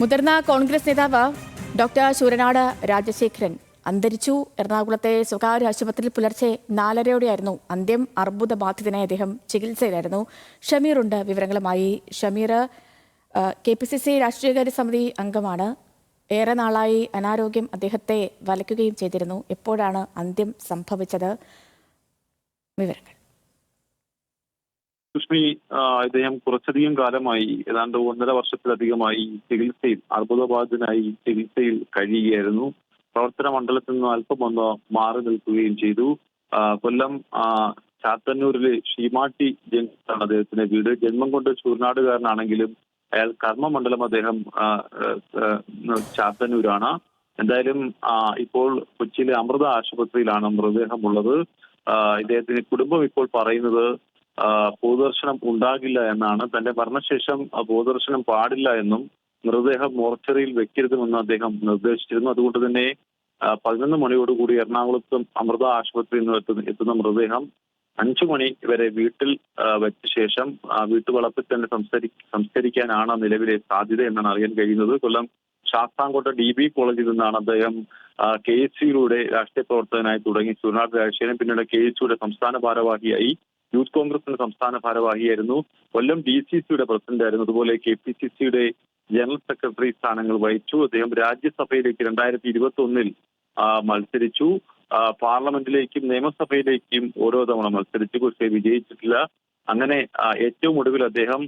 മുതിർന്ന കോൺഗ്രസ് നേതാവ് ഡോക്ടർ ശൂരനാട് രാജശേഖരൻ അന്തരിച്ചു. എറണാകുളത്തെ സ്വകാര്യ ആശുപത്രിയിൽ പുലർച്ചെ നാലരയോടെയായിരുന്നു അന്ത്യം. അർബുദ ബാധിതനായ അദ്ദേഹം ചികിത്സയിലായിരുന്നു. ഷമീറുണ്ട് വിവരങ്ങളുമായി. Shameer K P C C രാഷ്ട്രീയകാര്യ സമിതി അംഗമാണ്. ഏറെ നാളായി അനാരോഗ്യം അദ്ദേഹത്തെ വലയ്ക്കുകയും ചെയ്തിരുന്നു. എപ്പോഴാണ് അന്ത്യം സംഭവിച്ചത്? വിവരങ്ങൾ. സുഷ്മി ഇദ്ദേഹം കുറച്ചധികം കാലമായി ഏതാണ്ട് ഒന്നര വർഷത്തിലധികമായി ചികിത്സയിൽ അർബുദബാധിതനായി ചികിത്സയിൽ കഴിയുകയായിരുന്നു. പ്രവർത്തന മണ്ഡലത്തിൽ നിന്ന് അല്പം ഒന്ന് മാറി നിൽക്കുകയും ചെയ്തു. കൊല്ലം ചാത്തന്നൂരിലെ ഷീമാട്ടി ജംഗ്ഷനാണ് അദ്ദേഹത്തിന്റെ വീട്. ജന്മം കൊണ്ട് ചൂർനാടുകാരനാണെങ്കിലും അയാൾ കർമ്മമണ്ഡലം അദ്ദേഹം ചാത്തന്നൂരാണ്. എന്തായാലും ഇപ്പോൾ കൊച്ചിയിലെ അമൃത ആശുപത്രിയിലാണ് മൃതദേഹം ഉള്ളത് ഇദ്ദേഹത്തിന്റെ കുടുംബം ഇപ്പോൾ പറയുന്നത് പൊതുദർശനം ഉണ്ടാകില്ല എന്നാണ്. തന്റെ മരണശേഷം പൊതുദർശനം പാടില്ല എന്നും മൃതദേഹം മോർച്ചറിയിൽ വെക്കരുതുമെന്ന് അദ്ദേഹം നിർദ്ദേശിച്ചിരുന്നു. അതുകൊണ്ട് തന്നെ പതിനൊന്ന് മണിയോടുകൂടി എറണാകുളത്തും അമൃത ആശുപത്രിയിൽ നിന്ന് എത്തുന്ന മൃതദേഹം അഞ്ചു മണി വരെ വീട്ടിൽ വെച്ച ശേഷം വീട്ടുവളപ്പിൽ തന്നെ സംസ്കരി സംസ്കരിക്കാനാണ് നിലവിലെ സാധ്യത എന്നാണ് അറിയാൻ കഴിയുന്നത്. കൊല്ലം ശാസ്താംകോട്ട ഡി ബി കോളേജിൽ നിന്നാണ് അദ്ദേഹം കെ എസ് സിയിലൂടെ രാഷ്ട്രീയ പ്രവർത്തകനായി തുടങ്ങി. ചുനാട് രാജശേഖരൻ പിന്നീട് കെ എസ് സിയുടെ സംസ്ഥാന ഭാരവാഹിയായി. യൂത്ത് കോൺഗ്രസിന്റെ സംസ്ഥാന ഭാരവാഹിയായിരുന്നു. കൊല്ലം ഡി സി സിയുടെ പ്രസിഡന്റായിരുന്നു. അതുപോലെ കെ പി സി സിയുടെ ജനറൽ സെക്രട്ടറി സ്ഥാനങ്ങൾ വഹിച്ചു. അദ്ദേഹം രാജ്യസഭയിലേക്ക് രണ്ടായിരത്തി ഇരുപത്തി ഒന്നിൽ മത്സരിച്ചു പാർലമെന്റിലേക്കും നിയമസഭയിലേക്കും ഓരോ തവണ മത്സരിച്ചു. പക്ഷേ വിജയിച്ചിട്ടില്ല. അങ്ങനെ ഏറ്റവും ഒടുവിൽ അദ്ദേഹം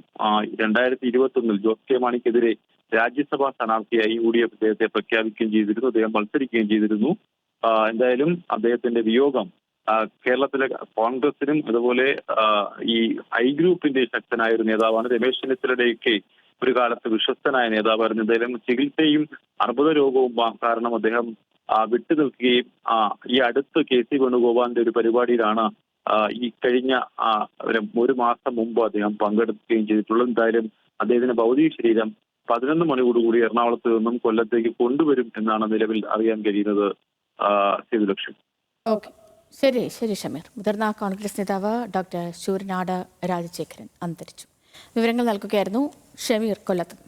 രണ്ടായിരത്തി ഇരുപത്തി ഒന്നിൽ ജോസ് കെ മാണിക്കെതിരെ രാജ്യസഭാ സ്ഥാനാർത്ഥിയായി യു ഡി എഫ് അദ്ദേഹത്തെ പ്രഖ്യാപിക്കുകയും ചെയ്തിരുന്നു. അദ്ദേഹം മത്സരിക്കുകയും ചെയ്തിരുന്നു. എന്തായാലും അദ്ദേഹത്തിന്റെ വിയോഗം കേരളത്തിലെ കോൺഗ്രസിനും അതുപോലെ ഈ ഐ ഗ്രൂപ്പിന്റെ ശക്തനായ ഒരു നേതാവാണ് രമേശ് ചെന്നിത്തലയുടെയൊക്കെ ഒരു കാലത്ത് വിശ്വസ്തനായ നേതാവായിരുന്നു. അദ്ദേഹം ചികിത്സയും അർബുദ രോഗവും കാരണം അദ്ദേഹം വിട്ടു വിട്ടുനിൽക്കുകയും ഈ അടുത്ത് കെ സി വേണുഗോപാലിന്റെ ഒരു പരിപാടിയിലാണ് ഈ കഴിഞ്ഞ ഒരു മാസം മുമ്പ് അദ്ദേഹം പങ്കെടുക്കുകയും ചെയ്തിട്ടുള്ളത്. എന്തായാലും അദ്ദേഹത്തിന്റെ ഭൗതിക ശരീരം പതിനൊന്ന് മണിയോടുകൂടി എറണാകുളത്ത് നിന്നും കൊല്ലത്തേക്ക് കൊണ്ടുവരും എന്നാണ് നിലവിൽ അറിയാൻ കഴിയുന്നത് ആ, സേതുലക്ഷ്മി. ഓക്കെ. ശരി ശരി ഷമീർ. മുതിർന്ന കോൺഗ്രസ് നേതാവ് ഡോക്ടർ ശൂരനാട് രാജശേഖരൻ അന്തരിച്ചു. വിവരങ്ങൾ നൽകുകയായിരുന്നു ഷമീർ കൊല്ലത്ത്.